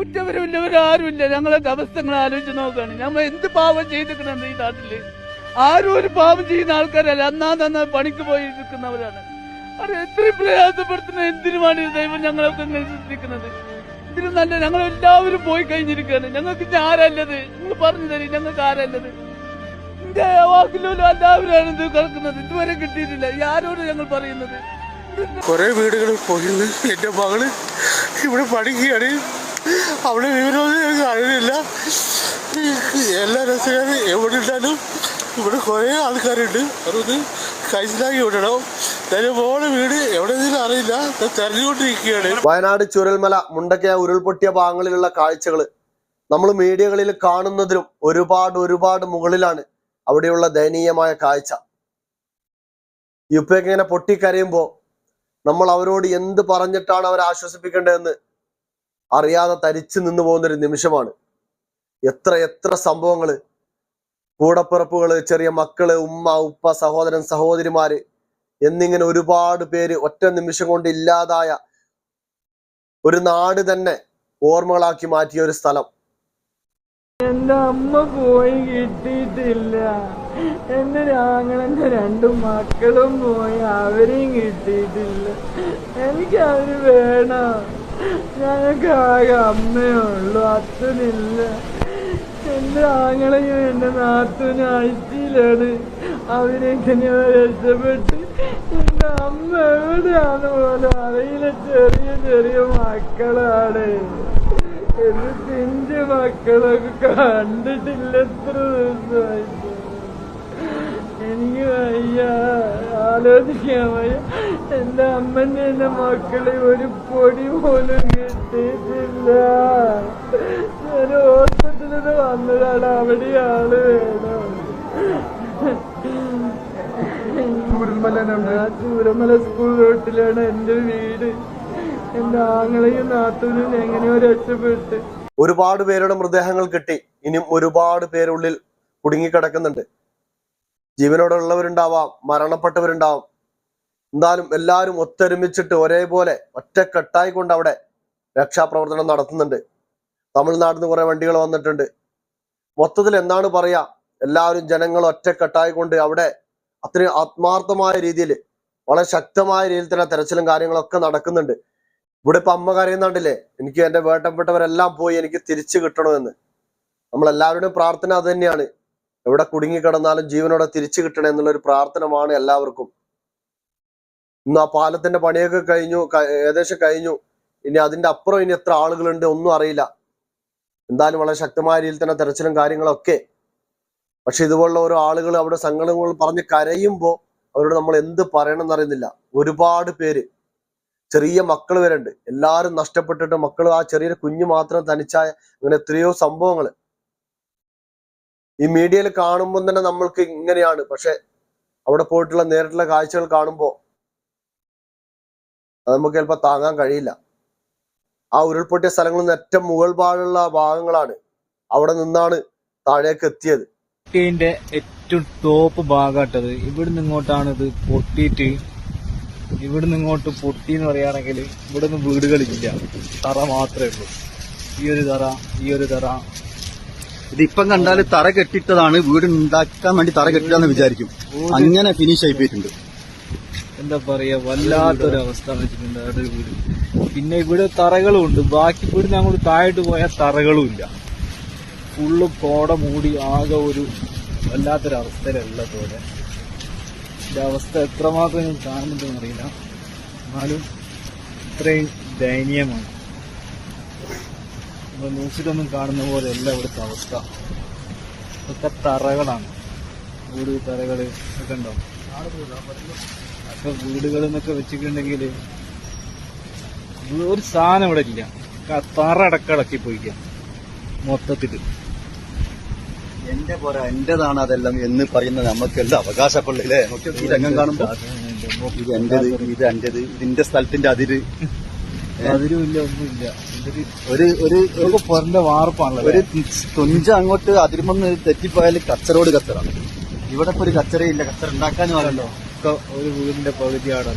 കുറ്റപരമില്ലവരാരുമില്ല ഞങ്ങളെ അവസ്ഥകൾ ആലോചിച്ച് നോക്കുകയാണ്. ഞമ്മ എന്ത് പാവം ചെയ്തിരിക്കണമെന്ന് ഈ നാട്ടിൽ? ആരും ഒരു പാവം ചെയ്യുന്ന ആൾക്കാരല്ല. അന്നാ തന്ന പണിക്ക് പോയി നിൽക്കുന്നവരാണ്. അത് എത്രയും പ്രയാസപ്പെടുത്തുന്ന എന്തിനുമാണ് ദൈവം ഞങ്ങളൊക്കെ ഇങ്ങനെ ഇതിലും നല്ല ഞങ്ങൾ എല്ലാവരും പോയി കഴിഞ്ഞിരിക്കുകയാണ്. ഞങ്ങൾക്ക് ഇനി ആരല്ലത്? നിങ്ങൾ പറഞ്ഞു തരും ഞങ്ങൾക്ക് ആരല്ലത്? എന്റെ വാക്കിലോ എല്ലാവരും ഇത് കേൾക്കുന്നത് ഇതുവരെ കിട്ടിയിട്ടില്ല. ഈ ആരോട് ഞങ്ങൾ പറയുന്നത്? കുറെ വീടുകളിൽ പോയിരുന്നു എന്റെ മകൾ ഇവിടെ പഠിക്കുകയാണ് അവിടെ വീടൊന്നും കാര്യമില്ല എല്ലാ രസകാരും എവിടെ ഉണ്ടാലും ഇവിടെ കുറേ ആൾക്കാരുണ്ട്. അതൊന്ന് കഴിച്ചിലാക്കി വിടണം. വീട് വയനാട് ചുരൽമല മുണ്ടക്കയ ഉരുൾപൊട്ടിയ ഭാഗങ്ങളിലുള്ള കാഴ്ചകൾ നമ്മൾ മീഡിയകളിൽ കാണുന്നതിലും ഒരുപാട് ഒരുപാട് മുകളിലാണ് അവിടെയുള്ള ദയനീയമായ കാഴ്ച. യുപ്പയൊക്കെ ഇങ്ങനെ പൊട്ടിക്കരയുമ്പോൾ നമ്മൾ അവരോട് എന്ത് പറഞ്ഞിട്ടാണ് അവരെ ആശ്വസിപ്പിക്കേണ്ടതെന്ന് അറിയാതെ തരിച്ചു നിന്നു പോകുന്നൊരു നിമിഷമാണ്. എത്ര എത്ര സംഭവങ്ങൾ കൂടപ്പിറപ്പുകൾ ചെറിയ മക്കൾ ഉമ്മ ഉപ്പ സഹോദരൻ സഹോദരിമാര് എന്നിങ്ങനെ ഒരുപാട് പേര് ഒറ്റ നിമിഷം കൊണ്ട് ഇല്ലാതായ ഒരു നാട് തന്നെ ഓർമ്മകളാക്കി മാറ്റിയ ഒരു സ്ഥലം. എന്റെ അമ്മ പോയി കിട്ടിയിട്ടില്ല. എന്റെ രാങ്ങളെന്റെ രണ്ടു മക്കളും പോയി അവരെയും കിട്ടിയിട്ടില്ല. എനിക്ക് അവർ വേണം. ഞങ്ങൾക്ക് ആകെ അമ്മയേ ഉള്ളൂ അച്ഛനില്ല എന്റെ ആങ്ങളെയും എന്റെ നാത്തൂനും അയച്ചിലാണ് അവരെങ്ങനെയോ രക്ഷപ്പെട്ട്. എന്റെ അമ്മ എവിടെയാണ് പോലും അറിയില്ല. ചെറിയ ചെറിയ മക്കളാണ്. എന്റെ പിഞ്ച് മക്കളൊക്കെ കണ്ടിട്ടില്ല എത്ര ദിവസമായിട്ട്. എനിക്ക് വയ്യ ആലോചിക്കാൻ വയ്യ. എന്റെ അമ്മന്റെ എന്റെ മക്കളെ ഒരു പൊടി പോലും കിട്ടിയിട്ടില്ല. ഞാൻ ഹോസ്പിറ്റലിൽ വന്നതാണ്. അവിടെ ആൾ വേണം. ആ ചൂരമല സ്കൂൾ റോട്ടിലാണ് എന്റെ വീട്. എന്റെ ആങ്ങളെയും നാത്തൂരും എങ്ങനെയോ രക്ഷപ്പെട്ട്. ഒരുപാട് പേരുടെ മൃതദേഹങ്ങൾ കിട്ടി. ഇനിയും ഒരുപാട് പേരുള്ളിൽ കുടുങ്ങിക്കിടക്കുന്നുണ്ട്. ജീവനോടുള്ളവരുണ്ടാവാം മരണപ്പെട്ടവരുണ്ടാവാം. എന്തായാലും എല്ലാവരും ഒത്തൊരുമിച്ചിട്ട് ഒരേപോലെ ഒറ്റക്കെട്ടായി കൊണ്ട് അവിടെ രക്ഷാപ്രവർത്തനം നടത്തുന്നുണ്ട്. തമിഴ്നാട്ടിൽ നിന്ന് കുറെ വണ്ടികൾ വന്നിട്ടുണ്ട്. മൊത്തത്തിൽ എന്താണ് പറയാ? എല്ലാവരും ജനങ്ങൾ ഒറ്റക്കെട്ടായി കൊണ്ട് അവിടെ അത്രയും ആത്മാർത്ഥമായ രീതിയിൽ വളരെ ശക്തമായ രീതിയിൽ തന്നെ തെരച്ചിലും കാര്യങ്ങളൊക്കെ നടക്കുന്നുണ്ട്. ഇവിടെ ഇപ്പൊ അമ്മ കരയുന്നുണ്ടല്ലേ? എനിക്ക് എന്റെ വേട്ടപ്പെട്ടവരെല്ലാം പോയി എനിക്ക് തിരിച്ചു കിട്ടണമെന്ന്. നമ്മൾ എല്ലാവരുടെയും പ്രാർത്ഥന അത് തന്നെയാണ്. എവിടെ കുടുങ്ങിക്കിടന്നാലും ജീവനോടെ തിരിച്ചു കിട്ടണം എന്നുള്ള ഒരു പ്രാർത്ഥനമാണ് എല്ലാവർക്കും. ഇന്ന് ആ പാലത്തിന്റെ പണിയൊക്കെ കഴിഞ്ഞു ഏകദേശം കഴിഞ്ഞു. ഇനി അതിന്റെ അപ്പുറം ഇനി എത്ര ആളുകളുണ്ട് ഒന്നും അറിയില്ല. എന്തായാലും വളരെ ശക്തമായ രീതിയിൽ തന്നെ തെരച്ചിലും കാര്യങ്ങളൊക്കെ. പക്ഷെ ഇതുപോലുള്ള ഓരോ ആളുകൾ അവിടെ സങ്കടങ്ങൾ പറഞ്ഞ് കരയുമ്പോൾ അവരോട് നമ്മൾ എന്ത് പറയണം എന്നറിയുന്നില്ല ഒരുപാട് പേര് ചെറിയ മക്കൾ വരെ ഉണ്ട് എല്ലാവരും നഷ്ടപ്പെട്ടിട്ട് മക്കൾ ആ ചെറിയ കുഞ്ഞു മാത്രം തനിച്ചായ അങ്ങനെ എത്രയോ സംഭവങ്ങൾ. ഈ മീഡിയയിൽ കാണുമ്പോൾ തന്നെ നമ്മൾക്ക് ഇങ്ങനെയാണ്. പക്ഷെ അവിടെ പോയിട്ടുള്ള നേരിട്ടുള്ള കാഴ്ചകൾ കാണുമ്പോൾ അത് നമുക്ക് ചിലപ്പോൾ താങ്ങാൻ കഴിയില്ല. ആ ഉരുൾപൊട്ടിയ സ്ഥലങ്ങളിൽ നിന്ന് ഏറ്റവും മുകൾ ഭാഗമുള്ള ഭാഗങ്ങളാണ് അവിടെ നിന്നാണ് താഴേക്ക് എത്തിയത്. പൊട്ടിയതിന്റെ ഏറ്റവും ടോപ്പ് ഭാഗമായിട്ടത് ഇവിടുന്ന് ഇങ്ങോട്ടാണ് ഇത് പൊട്ടിയിട്ട് ഇവിടുന്ന് ഇങ്ങോട്ട് പൊട്ടി എന്ന് പറയുകയാണെങ്കിൽ ഇവിടുന്ന് വീടുകളില്ല തറ മാത്രമേ ഉള്ളൂ. ഈ ഒരു തറ ഈ ഒരു തറ. ഇതിപ്പം കണ്ടാൽ തറ കെട്ടിട്ടതാണ് വീട് ഉണ്ടാക്കാൻ വേണ്ടി തറ കെട്ടിട്ടാന്ന് വിചാരിക്കും. അങ്ങനെ ഫിനിഷ് ആയി പോയിട്ടുണ്ട്. എന്താ പറയുക വല്ലാത്തൊരു അവസ്ഥ വെച്ചിട്ടുണ്ട് അവരുടെ വീട്. പിന്നെ ഇവിടെ തറകളും ഉണ്ട് ബാക്കി വീട് അങ്ങോട്ട് താഴോട്ട് പോയ തറകളും ഇല്ല ഫുള്ള് കോട മൂടി ആകെ ഒരു വല്ലാത്തൊരു അവസ്ഥയിലല്ല പോലെ. ഇതിന്റെ അവസ്ഥ എത്രമാത്രം ഞാൻ കാണുന്നുണ്ടെന്ന് അറിയില്ല. എന്നാലും ഇത്രയും ദയനീയമാണ്. നമ്മൾ ന്യൂസിലൊന്നും കാണുന്ന പോലെയല്ല ഇവിടുത്തെ അവസ്ഥ. ഇതൊക്കെ തറകളാണ്. വീട് തറകൾ ഒക്കെ ഉണ്ടോ? അപ്പൊ വീടുകൾ എന്നൊക്കെ വെച്ചിട്ടുണ്ടെങ്കിൽ ഒരു സാധനം ഇവിടെ ഇല്ല. തറ അടക്കടക്കി പോയിക്കാം. മൊത്തത്തിൽ എന്റെ പോരാ എന്റേതാണ് അതെല്ലാം എന്ന് പറയുന്നത് നമുക്കെല്ലാം അവകാശപ്പെടില്ലേ? ഈ രംഗം കാണുമ്പോ. ഇത് എന്റേത് ഇത് എന്റേത് ഇതിന്റെ സ്ഥലത്തിന്റെ അതിര്. അതിരുമില്ല ഒന്നുമില്ല ഒരു ഒരു പൊറന്റെ വാർപ്പാണല്ലോ ഒരു തുഞ്ച അങ്ങോട്ട് അതിരുമെന്ന് തെറ്റിപ്പോയാൽ കച്ചറോട് കച്ചറാണ്. ഇവിടെ ഇപ്പൊ ഒരു കച്ചറയില്ല കച്ചറ ഉണ്ടാക്കാനും ആണല്ലോ ഒക്കെ ഒരു വീടിന്റെ പകുതി അവിടെ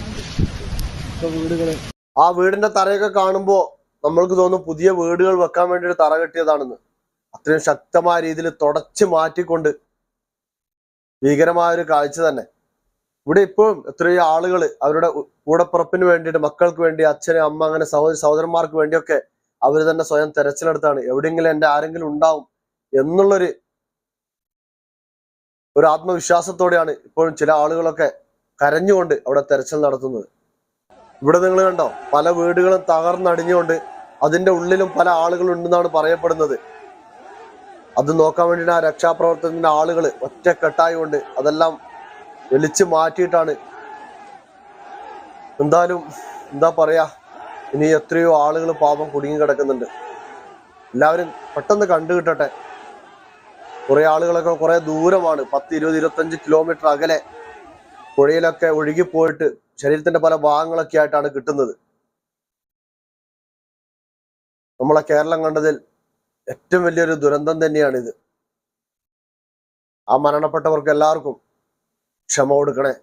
വീടുകൾ. ആ വീടിന്റെ തറയൊക്കെ കാണുമ്പോ നമ്മൾക്ക് തോന്നും പുതിയ വീടുകൾ വെക്കാൻ വേണ്ടി ഒരു തറ കെട്ടിയതാണെന്ന്. അത്രയും ശക്തമായ രീതിയിൽ തുടച്ച് മാറ്റിക്കൊണ്ട് ഭീകരമായ ഒരു കാഴ്ച തന്നെ. ഇവിടെ ഇപ്പോഴും എത്രയോ ആളുകൾ അവരുടെ കൂടപ്പുറപ്പിന് വേണ്ടിയിട്ട് മക്കൾക്ക് വേണ്ടി അച്ഛനെ അമ്മ അങ്ങനെ സഹോദരി സഹോദരന്മാർക്ക് വേണ്ടിയൊക്കെ അവർ തന്നെ സ്വയം തെരച്ചിലെടുത്താണ്. എവിടെയെങ്കിലും എന്റെ ആരെങ്കിലും ഉണ്ടാവും എന്നുള്ളൊരു ഒരു ആത്മവിശ്വാസത്തോടെയാണ് ഇപ്പോഴും ചില ആളുകളൊക്കെ കരഞ്ഞുകൊണ്ട് അവിടെ തെരച്ചിൽ നടത്തുന്നത്. ഇവിടെ നിങ്ങൾ കണ്ടോ പല വീടുകളും തകർന്നടിഞ്ഞുകൊണ്ട് അതിന്റെ ഉള്ളിലും പല ആളുകൾ ഉണ്ടെന്നാണ് പറയപ്പെടുന്നത്. അത് നോക്കാൻ വേണ്ടിയിട്ട് ആ രക്ഷാപ്രവർത്തനത്തിന്റെ ആളുകൾ ഒറ്റക്കെട്ടായി കൊണ്ട് അതെല്ലാം വെളിച്ച് മാറ്റിയിട്ടാണ്. എന്തായാലും എന്താ പറയാ ഇനി എത്രയോ ആളുകൾ പാപം കുടുങ്ങി കിടക്കുന്നുണ്ട്. എല്ലാവരും പെട്ടെന്ന് കണ്ടു കിട്ടട്ടെ. കുറെ ആളുകളൊക്കെ കുറെ ദൂരമാണ് പത്ത് ഇരുപത് ഇരുപത്തഞ്ച് കിലോമീറ്റർ അകലെ പുഴയിലൊക്കെ ഒഴുകിപ്പോയിട്ട് ശരീരത്തിന്റെ പല ഭാഗങ്ങളൊക്കെ ആയിട്ടാണ് കിട്ടുന്നത്. നമ്മളെ കേരളം കണ്ടതിൽ ഏറ്റവും വലിയൊരു ദുരന്തം തന്നെയാണ് ഇത് ആ മരണപ്പെട്ടവർക്ക് എല്ലാവർക്കും ക്ഷമ കൊടുക്കണേ.